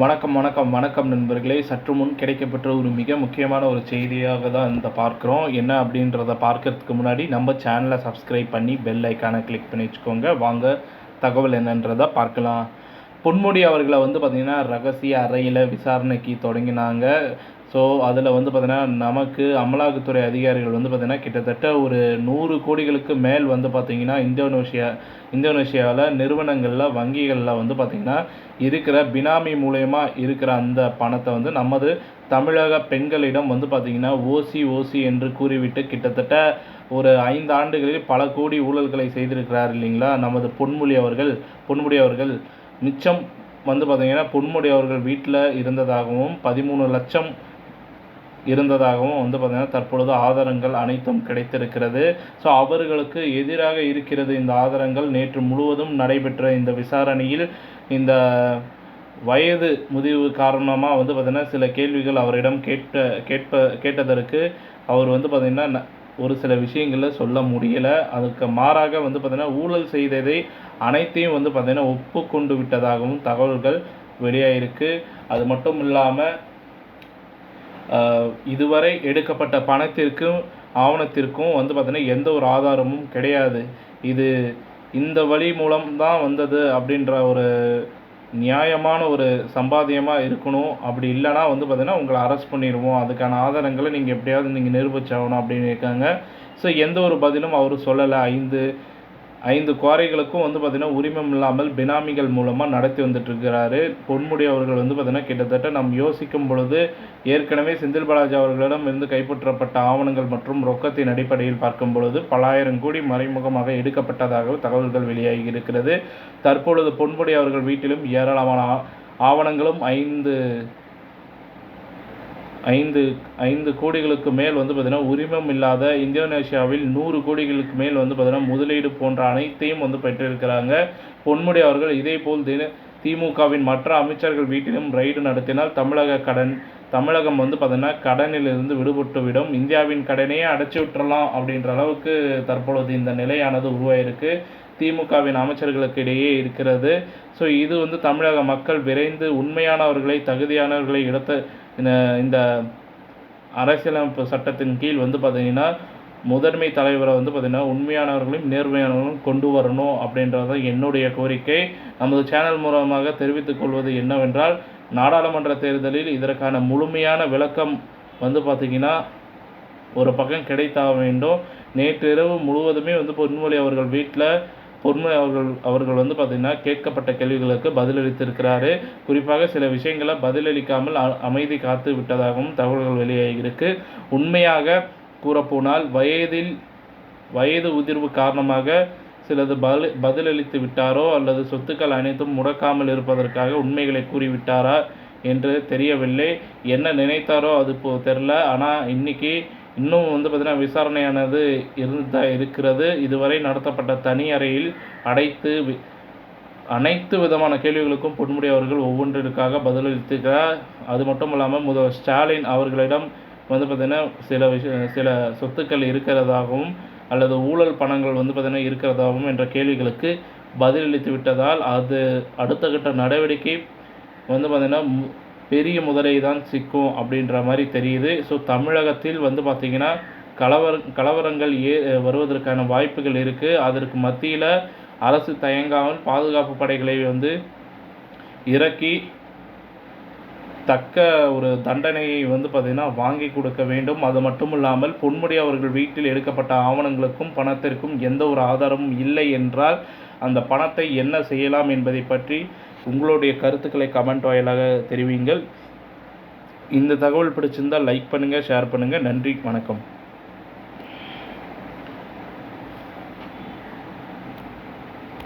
வணக்கம் வணக்கம் வணக்கம் நண்பர்களே. சற்று முன் கிடைக்கப்பெற்ற ஒரு மிக முக்கியமான ஒரு செய்தியாக தான் இந்த பார்க்குறோம். என்ன அப்படின்றத பார்க்கறதுக்கு முன்னாடி நம்ம சேனலை சப்ஸ்கிரைப் பண்ணி பெல் ஐக்கானை கிளிக் பண்ணி வச்சுக்கோங்க. வாங்க தகவல் என்னன்றதை பார்க்கலாம். பொன்முடி அவர்களை வந்து பார்த்திங்கன்னா ரகசிய அறையில் விசாரணைக்கு தொடங்கினாங்க. ஸோ அதில் வந்து பார்த்திங்கன்னா நமக்கு அமலாக்கத்துறை அதிகாரிகள் வந்து பார்த்திங்கன்னா கிட்டத்தட்ட ஒரு நூறு கோடிகளுக்கு மேல் வந்து பார்த்திங்கன்னா இந்தோனேஷியா இந்தோனேஷியாவில் நிறுவனங்களில் வங்கிகளில் வந்து பார்த்திங்கன்னா இருக்கிற பினாமி மூலயமா இருக்கிற அந்த பணத்தை வந்து நமது தமிழக பெண்களிடம் வந்து பார்த்திங்கன்னா ஓசி ஓசி என்று கூறிவிட்டு கிட்டத்தட்ட ஒரு ஐந்து ஆண்டுகளில் பல கோடி ஊழல்களை செய்திருக்கிறார் இல்லைங்களா? நமது பொன்முடி அவர்கள் பொன்முடி அவர்கள். மிச்சம் வந்து பார்த்திங்கன்னா பொன்முடி அவர்கள் வீட்டில் இருந்ததாகவும் பதிமூணு லட்சம் இருந்ததாகவும் வந்து பார்த்திங்கன்னா தற்பொழுது ஆதாரங்கள் அனைத்தும் கிடைத்திருக்கிறது. ஸோ அவர்களுக்கு எதிராக இருக்கிறது இந்த ஆதாரங்கள். நேற்று முழுவதும் நடைபெற்ற இந்த விசாரணையில் இந்த வயது முதிர்வு காரணமாக வந்து பார்த்திங்கன்னா சில கேள்விகள் அவரிடம் கேட்ட கேட்ப கேட்டதற்கு அவர் வந்து பார்த்திங்கன்னா ஒரு சில விஷயங்களில் சொல்ல முடியலை. அதுக்கு மாறாக வந்து பார்த்திங்கன்னா ஊழல் செய்ததை அனைத்தையும் வந்து பார்த்திங்கன்னா ஒப்புக்கொண்டு விட்டதாகவும் தகவல்கள் வெளியாகிருக்கு அது மட்டும் இல்லாமல் இதுவரை எடுக்கப்பட்ட பணத்திற்கும் ஆவணத்திற்கும் வந்து பார்த்திங்கன்னா எந்த ஒரு ஆதாரமும் கிடையாது. இது இந்த வழி மூலம் தான் வந்தது அப்படின்ற ஒரு நியாயமான ஒரு சம்பாத்தியமாக இருக்கணும். அப்படி இல்லைனா வந்து பார்த்திங்கன்னா உங்களை அரெஸ்ட் பண்ணிடுவோம் அதுக்கான ஆதாரங்களை நீங்கள் எப்படியாவது நீங்கள் நிரூபிச்சாகணும் அப்படின்னு இருக்காங்க. ஸோ எந்த ஒரு பதிலும் அவர் சொல்லலை. ஐந்து ஐந்து குவாரிகளுக்கும் வந்து பார்த்திங்கன்னா உரிமம் இல்லாமல் பினாமிகள் மூலமாக நடத்தி வந்துட்டுருக்கிறாரு. பொன்முடி அவர்கள் வந்து பார்த்திங்கன்னா கிட்டத்தட்ட நம் யோசிக்கும் பொழுது ஏற்கனவே செந்தில் பாலாஜி அவர்களிடம் இருந்து கைப்பற்றப்பட்ட ஆவணங்கள் மற்றும் ரொக்கத்தின் அடிப்படையில் பார்க்கும் பொழுது பலாயிரம் கோடி மறைமுகமாக எடுக்கப்பட்டதாக தகவல்கள் வெளியாகி இருக்கிறது. தற்பொழுது பொன்முடி அவர்கள் வீட்டிலும் ஏராளமான ஆவணங்களும் ஐந்து ஐந்து ஐந்து கோடிகளுக்கு மேல் வந்து பார்த்திங்கன்னா உரிமம் இல்லாத இந்தோனேஷியாவில் நூறு கோடிகளுக்கு மேல் வந்து பார்த்திங்கன்னா முதலீடு போன்ற அனைத்தையும் வந்து பெற்றிருக்கிறாங்க. பொன்முடி அவர்கள் இதேபோல் தின திமுகவின் மற்ற அமைச்சர்கள் வீட்டிலும் ரைடு நடத்தினால் தமிழக கடன் தமிழகம் வந்து பார்த்திங்கன்னா கடனிலிருந்து விடுபட்டுவிடும் இந்தியாவின் கடனையே அடைச்சி விட்டுறலாம் அப்படின்ற அளவுக்கு தற்பொழுது இந்த நிலையானது உருவாயிருக்கு. திமுகவின் அமைச்சர்களுக்கு இடையே இருக்கிறது. ஸோ இது வந்து தமிழக மக்கள் விரைந்து உண்மையானவர்களை தகுதியானவர்களை இடத்த இந்த அரசியலமைப்பு சட்டத்தின் கீழ் வந்து பார்த்திங்கன்னா முதன்மை தலைவரை வந்து பார்த்திங்கன்னா உண்மையானவர்களையும் நேர்மையானவர்களும் கொண்டு வரணும் அப்படின்றது என்னுடைய கோரிக்கை. நமது சேனல் மூலமாக தெரிவித்துக் கொள்வது என்னவென்றால் நாடாளுமன்ற தேர்தலில் இதற்கான முழுமையான விளக்கம் வந்து பார்த்திங்கன்னா ஒரு பக்கம் கிடைத்தாக வேண்டும். நேற்றிரவு முழுவதுமே வந்து பொன்மொழி அவர்கள் வீட்டில் பொன்முறை அவர்கள் அவர்கள் வந்து பார்த்திங்கன்னா கேட்கப்பட்ட கேள்விகளுக்கு பதிலளித்திருக்கிறாரு. குறிப்பாக சில விஷயங்களை பதிலளிக்காமல் அமைதி காத்து விட்டதாகவும் தகவல்கள் வெளியாகியிருக்கு உண்மையாக கூறப்போனால் வயதில் வயது உதிர்வு காரணமாக சிலது பதில் பதிலளித்து விட்டாரோ அல்லது சொத்துக்கள் அனைத்தும் முடக்காமல் இருப்பதற்காக உண்மைகளை கூறிவிட்டாரா என்று தெரியவில்லை. என்ன நினைத்தாரோ அது இப்போ தெரில ஆனால் இன்றைக்கி இன்னும் வந்து பார்த்திங்கன்னா விசாரணையானது இருந்தா இருக்கிறது. இதுவரை நடத்தப்பட்ட தனி அறையில் அடைத்து அனைத்து விதமான கேள்விகளுக்கும் பொன்முடி அவர்கள் ஒவ்வொன்றிற்காக பதிலளித்துக்கிறார் அது மட்டும் இல்லாமல் முதல்வர் ஸ்டாலின் அவர்களிடம் வந்து பார்த்திங்கன்னா சில விஷய சில சொத்துக்கள் இருக்கிறதாகவும் அல்லது ஊழல் பணங்கள் வந்து பார்த்திங்கன்னா இருக்கிறதாகவும் என்ற கேள்விகளுக்கு பதிலளித்து விட்டதால் அது அடுத்த கட்ட நடவடிக்கை வந்து பார்த்திங்கன்னா பெரிய முதலை தான் சிக்கும் அப்படின்ற மாதிரி தெரியுது. ஸோ தமிழகத்தில் வந்து பார்த்திங்கன்னா கலவர கலவரங்கள் ஏ வருவதற்கான வாய்ப்புகள் இருக்குது அதற்கு மத்தியில் அரசு தயங்காமல் பாதுகாப்பு படைகளை வந்து இறக்கி தக்க ஒரு தண்டனையை வந்து பார்த்திங்கன்னா வாங்கி கொடுக்க வேண்டும். அது மட்டும் இல்லாமல் பொன்முடி அவர்கள் வீட்டில் எடுக்கப்பட்ட ஆவணங்களுக்கும் பணத்திற்கும் எந்த ஒரு ஆதாரமும் இல்லை என்றால் அந்த பணத்தை என்ன செய்யலாம் என்பதை பற்றி உங்களுடைய கருத்துக்களை கமெண்ட் வாயிலாக தெரிவிங்கள் இந்த தகவல் பிடிச்சிருந்தால் லைக் பண்ணுங்கள் ஷேர் பண்ணுங்கள் நன்றி வணக்கம்.